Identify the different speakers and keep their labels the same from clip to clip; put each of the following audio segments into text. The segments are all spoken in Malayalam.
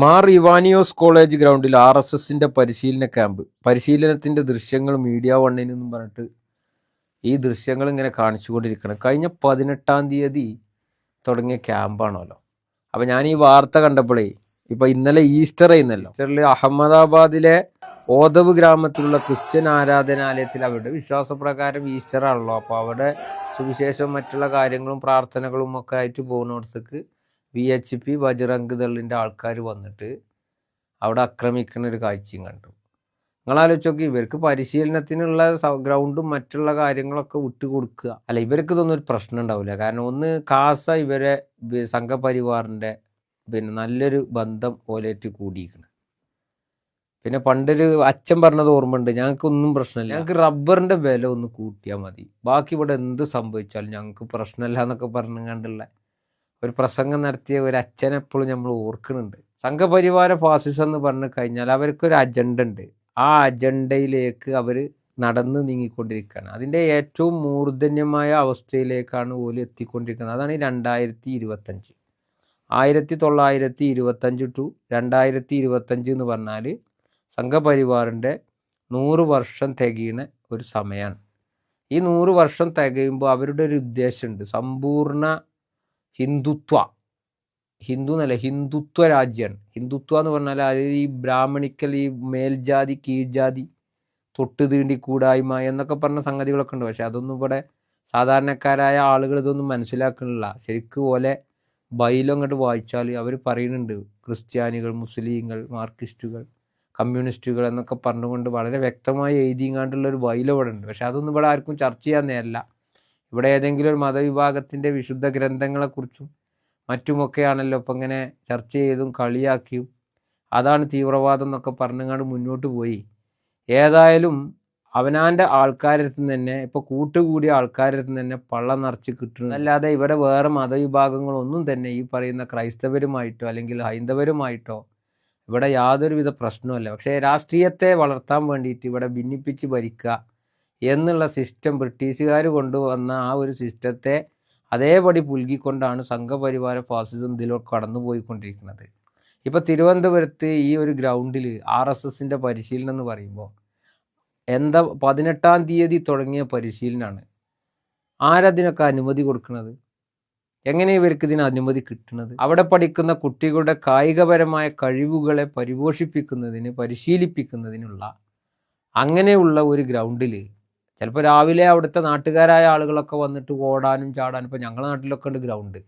Speaker 1: മാർ ഇവാനിയോസ് കോളേജ് ഗ്രൗണ്ടിൽ ആർ എസ് എസിന്റെ പരിശീലന ക്യാമ്പ്. പരിശീലനത്തിന്റെ ദൃശ്യങ്ങൾ മീഡിയ വണ്ണിനെന്നും പറഞ്ഞിട്ട് ഈ ദൃശ്യങ്ങൾ ഇങ്ങനെ കാണിച്ചുകൊണ്ടിരിക്കണം. കഴിഞ്ഞ പതിനെട്ടാം തീയതി തുടങ്ങിയ ക്യാമ്പാണല്ലോ. അപ്പൊ ഞാൻ ഈ വാർത്ത കണ്ടപ്പോഴേ ഇപ്പൊ ഇന്നലെ ഈസ്റ്റർ ആയിരുന്നല്ലോ. ഈസ്റ്ററിൽ അഹമ്മദാബാദിലെ ഓദവ് ഗ്രാമത്തിലുള്ള ക്രിസ്ത്യൻ ആരാധനാലയത്തിൽ അവരുടെ വിശ്വാസപ്രകാരം ഈസ്റ്റർ ആണല്ലോ. അപ്പൊ അവിടെ സുവിശേഷം മറ്റുള്ള കാര്യങ്ങളും പ്രാർത്ഥനകളും ഒക്കെ ആയിട്ട് പോകുന്നിടത്തേക്ക് വി എച്ച് പി ബജറംഗ് ദളിന്റെ ആൾക്കാർ വന്നിട്ട് അവിടെ ആക്രമിക്കുന്ന ഒരു കാഴ്ചയും കണ്ടു. നിങ്ങൾ ആലോചിച്ച് നോക്കി ഇവർക്ക് പരിശീലനത്തിനുള്ള ഗ്രൗണ്ടും മറ്റുള്ള കാര്യങ്ങളൊക്കെ വിട്ടു കൊടുക്കുക അല്ല ഇവർക്ക് ഇതൊന്നും ഒരു പ്രശ്നം ഉണ്ടാവില്ല. കാരണം ഒന്ന് കാസ ഇവരെ സംഘപരിവാറിന്റെ പിന്നെ നല്ലൊരു ബന്ധം പോലേറ്റ് കൂടിയിരിക്കണം. പിന്നെ പണ്ടൊരു അച്ഛൻ പറഞ്ഞത് ഓർമ്മയുണ്ട് ഞങ്ങൾക്ക് ഒന്നും പ്രശ്നമില്ല. ഞങ്ങൾക്ക് റബ്ബറിന്റെ വില ഒന്ന് കൂട്ടിയാൽ മതി. ബാക്കി ഇവിടെ എന്ത് സംഭവിച്ചാലും ഞങ്ങൾക്ക് പ്രശ്നമില്ല എന്നൊക്കെ പറഞ്ഞു കണ്ടുള്ള ഒരു പ്രസംഗം നടത്തിയ ഒരു അച്ഛനെപ്പോഴും നമ്മൾ ഓർക്കുന്നുണ്ട്. സംഘപരിവാര ഫാസിസം എന്ന് പറഞ്ഞു കഴിഞ്ഞാൽ അവർക്കൊരു അജണ്ട ഉണ്ട്. ആ അജണ്ടയിലേക്ക് അവർ നടന്ന് നീങ്ങിക്കൊണ്ടിരിക്കുകയാണ്. അതിന്റെ ഏറ്റവും മൂർധന്യമായ അവസ്ഥയിലേക്കാണ് ഓൽ എത്തിക്കൊണ്ടിരിക്കുന്നത്. അതാണ് ഈ രണ്ടായിരത്തി ഇരുപത്തഞ്ച് ആയിരത്തി തൊള്ളായിരത്തി ഇരുപത്തഞ്ച് ടു രണ്ടായിരത്തി ഇരുപത്തഞ്ച് എന്ന് പറഞ്ഞാൽ സംഘപരിവാറിന്റെ നൂറ് വർഷം തികയുന്ന ഒരു സമയമാണ്. ഈ നൂറ് വർഷം തികയുമ്പോൾ അവരുടെ ഒരു ഉദ്ദേശമുണ്ട്. സമ്പൂർണ ഹിന്ദുത്വ. ഹിന്ദു എന്നല്ല ഹിന്ദുത്വ രാജ്യമാണ് ഹിന്ദുത്വ എന്ന് പറഞ്ഞാൽ അതിൽ ഈ ബ്രാഹ്മണിക്കൽ ഈ മേൽജാതി കീഴ്ജാതി തൊട്ട് തീണ്ടി കൂടായ്മ എന്നൊക്കെ പറഞ്ഞ സംഗതികളൊക്കെ ഉണ്ട്. പക്ഷെ അതൊന്നും ഇവിടെ സാധാരണക്കാരായ ആളുകൾ ഇതൊന്നും മനസ്സിലാക്കണില്ല ശരിക്കും പോലെ ബൈലം അങ്ങോട്ട് വായിച്ചാൽ അവർ പറയുന്നുണ്ട് ക്രിസ്ത്യാനികൾ മുസ്ലിങ്ങൾ മാർക്സിസ്റ്റുകൾ കമ്മ്യൂണിസ്റ്റുകൾ എന്നൊക്കെ പറഞ്ഞുകൊണ്ട് വളരെ വ്യക്തമായി എഴുതിങ്ങാണ്ടുള്ള ഒരു ബൈലം ഇവിടെ ഉണ്ട് പക്ഷെ അതൊന്നും ഇവിടെ ആർക്കും ചർച്ച ചെയ്യാൻ നേരല്ല. ഇവിടെ ഏതെങ്കിലും ഒരു മതവിഭാഗത്തിന്റെ വിശുദ്ധ ഗ്രന്ഥങ്ങളെക്കുറിച്ചും മറ്റുമൊക്കെയാണല്ലോ ഇപ്പം ഇങ്ങനെ ചർച്ച ചെയ്തും കളിയാക്കിയും അതാണ് തീവ്രവാദം എന്നൊക്കെ പറഞ്ഞുകൊണ്ട് മുന്നോട്ട് പോയി. ഏതായാലും അവനാന്റെ ആൾക്കാരുടെ അടുത്ത് നിന്ന് തന്നെ ഇപ്പോൾ കൂട്ടുകൂടിയ ആൾക്കാരുടെ നിന്ന് തന്നെ പള്ള നിറച്ച് കിട്ടുന്നു. അല്ലാതെ ഇവിടെ വേറെ മതവിഭാഗങ്ങളൊന്നും തന്നെ ഈ പറയുന്ന ക്രൈസ്തവരുമായിട്ടോ അല്ലെങ്കിൽ ഹൈന്ദവരുമായിട്ടോ ഇവിടെ യാതൊരുവിധ പ്രശ്നവുമല്ല. പക്ഷേ രാഷ്ട്രീയത്തെ വളർത്താൻ വേണ്ടിയിട്ട് ഇവിടെ ഭിന്നിപ്പിച്ച് ഭരിക്കുക എന്നുള്ള സിസ്റ്റം ബ്രിട്ടീഷുകാർ കൊണ്ടുവന്ന ആ ഒരു സിസ്റ്റത്തെ അതേപടി പുൽകിക്കൊണ്ടാണ് സംഘപരിവാര ഫാസിസം ഇതിലൂടെ കടന്നുപോയിക്കൊണ്ടിരിക്കുന്നത്. ഇപ്പോൾ തിരുവനന്തപുരത്ത് ഈ ഒരു ഗ്രൗണ്ടിൽ ആർ എസ് എസിന്റെ പരിശീലനം എന്ന് പറയുമ്പോൾ എന്താ പതിനെട്ടാം തീയതി തുടങ്ങിയ പരിശീലനമാണ് ആരതിനൊക്കെ അനുമതി കൊടുക്കുന്നത്? എങ്ങനെ ഇവർക്ക് ഇതിന് അനുമതി കിട്ടുന്നത്? അവിടെ പഠിക്കുന്ന കുട്ടികളുടെ കായികപരമായ കഴിവുകളെ പരിപോഷിപ്പിക്കുന്നതിന് പരിശീലിപ്പിക്കുന്നതിനുള്ള അങ്ങനെയുള്ള ഒരു ഗ്രൗണ്ടിൽ ചിലപ്പോൾ രാവിലെ അവിടുത്തെ നാട്ടുകാരായ ആളുകളൊക്കെ വന്നിട്ട് ഓടാനും ചാടാനും ഇപ്പോൾ ഞങ്ങളുടെ നാട്ടിലൊക്കെ ഉണ്ട് ഗ്രൗണ്ട്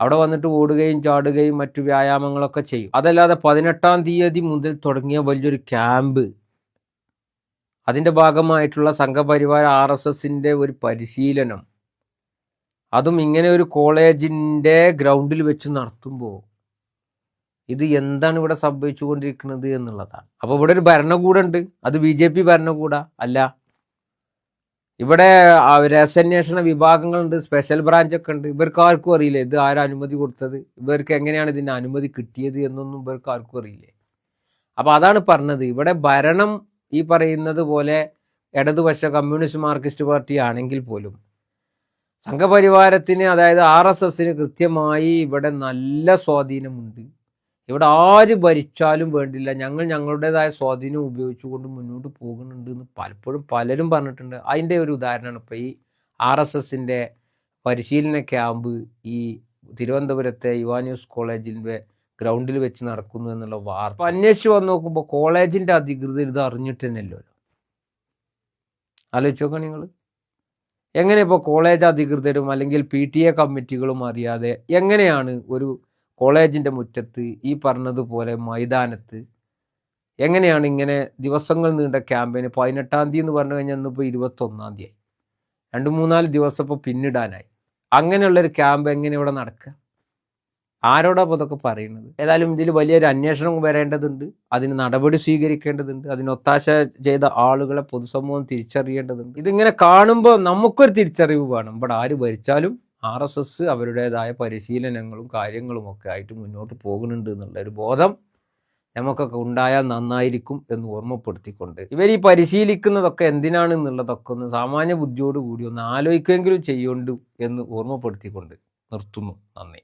Speaker 1: അവിടെ വന്നിട്ട് ഓടുകയും ചാടുകയും മറ്റു വ്യായാമങ്ങളൊക്കെ ചെയ്യും. അതല്ലാതെ പതിനെട്ടാം തീയതി മുതൽ തുടങ്ങിയ വലിയൊരു ക്യാമ്പ് അതിന്റെ ഭാഗമായിട്ടുള്ള സംഘപരിവാര ആർ എസ് എസിന്റെ ഒരു പരിശീലനം. അതും ഇങ്ങനെ ഒരു കോളേജിന്റെ ഗ്രൗണ്ടിൽ വെച്ച് നടത്തുമ്പോൾ ഇത് എന്താണ് ഇവിടെ സംഭവിച്ചുകൊണ്ടിരിക്കുന്നത് എന്നുള്ളതാണ്. അപ്പോൾ ഇവിടെ ഒരു ഭരണകൂടമുണ്ട് അത് ബി ജെ പി ഭരണകൂട. അല്ല ഇവിടെ രഹസ്യാന്വേഷണ വിഭാഗങ്ങളുണ്ട് സ്പെഷ്യൽ ബ്രാഞ്ച് ഒക്കെ ഉണ്ട്. ഇവർക്ക് ആർക്കും അറിയില്ല ഇത് ആരും അനുമതി കൊടുത്തത് ഇവർക്ക് എങ്ങനെയാണ് ഇതിന് അനുമതി കിട്ടിയത് എന്നൊന്നും ഇവർക്ക് ആർക്കും അറിയില്ലേ. അപ്പോൾ അതാണ് പറഞ്ഞത്. ഇവിടെ ഭരണം ഈ പറയുന്നത് പോലെ ഇടതുപക്ഷ കമ്മ്യൂണിസ്റ്റ് മാർക്സിസ്റ്റ് പാർട്ടി ആണെങ്കിൽ പോലും സംഘപരിവാരത്തിന് അതായത് ആർ എസ് എസിന് കൃത്യമായി ഇവിടെ നല്ല സ്വാധീനമുണ്ട്. ഇവിടെ ആര് ഭരിച്ചാലും വേണ്ടില്ല. ഞങ്ങൾ ഞങ്ങളുടേതായ സ്വാധീനം ഉപയോഗിച്ചുകൊണ്ട് മുന്നോട്ട് പോകുന്നുണ്ട് എന്ന് പലപ്പോഴും പലരും പറഞ്ഞിട്ടുണ്ട്. അതിന്റെ ഒരു ഉദാഹരണമാണ് ഇപ്പോൾ ഈ ആർ എസ് എസിന്റെ പരിശീലന ക്യാമ്പ് ഈ തിരുവനന്തപുരത്തെ യുവാന്യൂസ് കോളേജിന്റെ ഗ്രൗണ്ടിൽ വെച്ച് നടക്കുന്നു എന്നുള്ള വാർത്ത. അന്വേഷിച്ച് വന്ന് നോക്കുമ്പോൾ കോളേജിന്റെ അധികൃതർ ഇത് അറിഞ്ഞിട്ട് തന്നെയല്ലോ ആലോചിച്ച് നോക്കാം നിങ്ങൾ എങ്ങനെ ഇപ്പോൾ കോളേജ് അധികൃതരും അല്ലെങ്കിൽ പി ടി എ കമ്മിറ്റികളും അറിയാതെ എങ്ങനെയാണ് ഒരു കോളേജിന്റെ മുറ്റത്ത് ഈ പറഞ്ഞതുപോലെ മൈതാനത്ത് എങ്ങനെയാണ് ഇങ്ങനെ ദിവസങ്ങൾ നീണ്ട ക്യാമ്പയിന് പതിനെട്ടാം തീയതി എന്ന് പറഞ്ഞു കഴിഞ്ഞാൽ ഇന്നിപ്പോൾ ഇരുപത്തൊന്നാം തീയതി രണ്ട് മൂന്നാൽ ദിവസം ഇപ്പോൾ പിന്നിടാനായി. അങ്ങനെയുള്ളൊരു ക്യാമ്പ് എങ്ങനെ ഇവിടെ നടക്കുക? ആരോടാ അപ്പോൾ ഇതൊക്കെ പറയുന്നത് ഏതായാലും ഇതിൽ വലിയൊരു അന്വേഷണം വരേണ്ടതുണ്ട്. അതിന് നടപടി സ്വീകരിക്കേണ്ടതുണ്ട്. അതിന് ഒത്താശ ചെയ്ത ആളുകളെ പൊതുസമൂഹം തിരിച്ചറിയേണ്ടതുണ്ട്. ഇതിങ്ങനെ കാണുമ്പോൾ നമുക്കൊരു തിരിച്ചറിവ് വേണം. ഇവിടെ ആര് ഭരിച്ചാലും ആർ എസ് എസ് അവരുടേതായ പരിശീലനങ്ങളും കാര്യങ്ങളും ഒക്കെ ആയിട്ട് മുന്നോട്ട് പോകുന്നുണ്ട് എന്നുള്ള ഒരു ബോധം നമുക്കൊക്കെ ഉണ്ടായാൽ നന്നായിരിക്കും എന്ന് ഓർമ്മപ്പെടുത്തിക്കൊണ്ട്. ഇവർ ഈ പരിശീലിക്കുന്നതൊക്കെ എന്തിനാണ് എന്നുള്ളതൊക്കെ ഒന്ന് സാമാന്യ ബുദ്ധിയോട് കൂടി ഒന്ന് ആലോചിക്കുമെങ്കിലും ചെയ്യുന്നുണ്ട് എന്ന് ഓർമ്മപ്പെടുത്തിക്കൊണ്ട് നിർത്തുന്നു. നന്ദി.